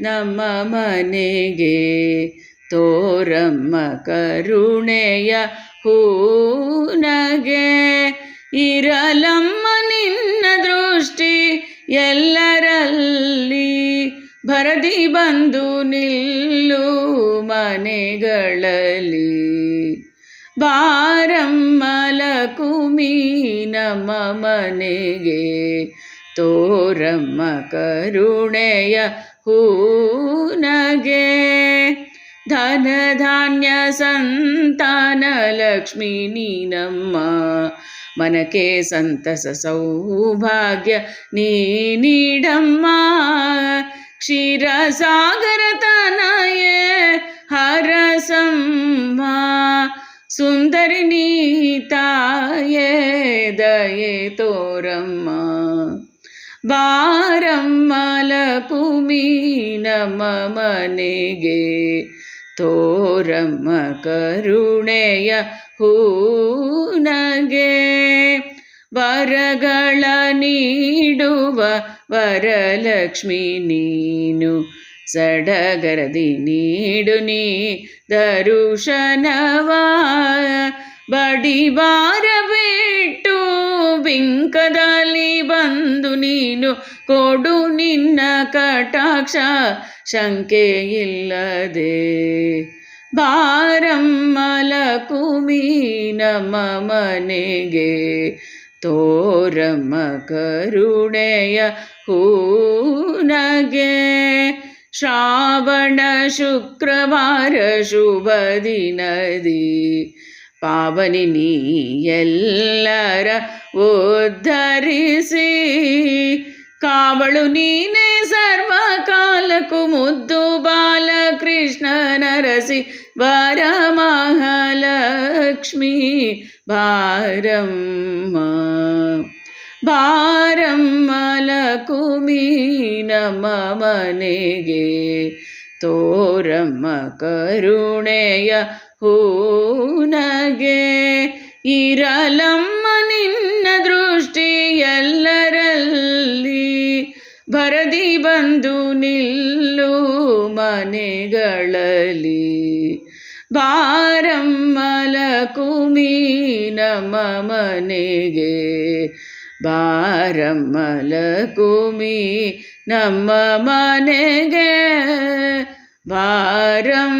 ನಮ್ಮ ಮನೆಗೆ ತೋರಮ್ಮ ಕರುಣೆಯ ಹೂನಗೆ ಇರಲಮ್ಮ ನಿನ್ನ ದೃಷ್ಟಿ ಎಲ್ಲರಲ್ಲಿ. ಭರದಿ ಬಂದು ನಿಲ್ಲು ಮನೆಗಳಲ್ಲಿ. ಬಾರಮ್ಮಲ ನಮ್ಮ ಮನೆಗೆ ತೋರಮ್ಮ ಕರುಣೆಯ ಹೂನಗೆ ಧನ ಧಾನ್ಯ ಸಂತಾನ ಲಕ್ಷ್ಮೀ ನೀನಮ್ಮ. ಮನಕೆ ಸಂತಸ ಸೌಭಾಗ್ಯ ನೀ ನೀಡಮ್ಮ. ಕ್ಷೀರಸಾಗರ ತನಯೇ ಹರಸಮ್ಮ ಸುಂದರಿ ನೀತಾಯೇ ದಯೆ ತೋರಮ್ಮ. ಬಾರಮ್ಮಲ ಕುಮಿ ನಮ್ಮ ಮನೆಗೆ ತೋರಮ್ಮ ಕರುಣೆಯ ಹೂನಗೆ ವರಗಳ ನೀಡುವ ವರಲಕ್ಷ್ಮಿ ನೀನು ಸಡಗರದಿ ನೀಡು ನೀ ದರುಶನವ ಬಡಿವಾರ ಬಿಟ್ಟು ಬಂದು ನೀನು ಕೊಡು ನಿನ್ನ ಕಟಾಕ್ಷ, ಶಂಕೆ ಇಲ್ಲದೆ. ಬಾರಮ್ಮಲ ಕುಮಿ ನಮ್ಮ ಮನೆಗೆ ತೋರಮ್ಮ ಕರುಣೆಯ ಹೂನಗೆ. ಶ್ರಾವಣ ಶುಕ್ರವಾರ ಶುಭ ದಿನದಿ ಪಾವನಿ ನೀ ಎಲ್ಲರ ಉದ್ಧರಿಸಿ. ಕಾವಳು ನೀನೇ ಸರ್ವಕಾಲಕ್ಕೂ ಮುದ್ದು ಬಾಲಕೃಷ್ಣ ನರಸಿ ವರ ಮಹಾಲಕ್ಷ್ಮಿ ಬಾರಮ್ಮ ಬಾರಮ್ಮಲ ಕುಮಿ ನಮ್ಮ ಮನೆಗೆ ತೋರಮ್ಮ ಕರುಣೆಯ ಹೂನಗೆ ಇರಲಮ್ಮ ನಿನ್ನ ದೃಷ್ಟಿ ಎಲ್ಲರಲ್ಲಿ ಭರದಿ ಬಂದು ನಿಲ್ಲು ಮನೆಗಳಲ್ಲಿ. ಬಾರಮ್ಮಲ ಕುಮಿ ನಮ್ಮ ಮನೆಗೆ ಬಾರಮ್ಮಲ ಕುಮಿ ನಮ್ಮ ಮನೆಗೆ ഭാരം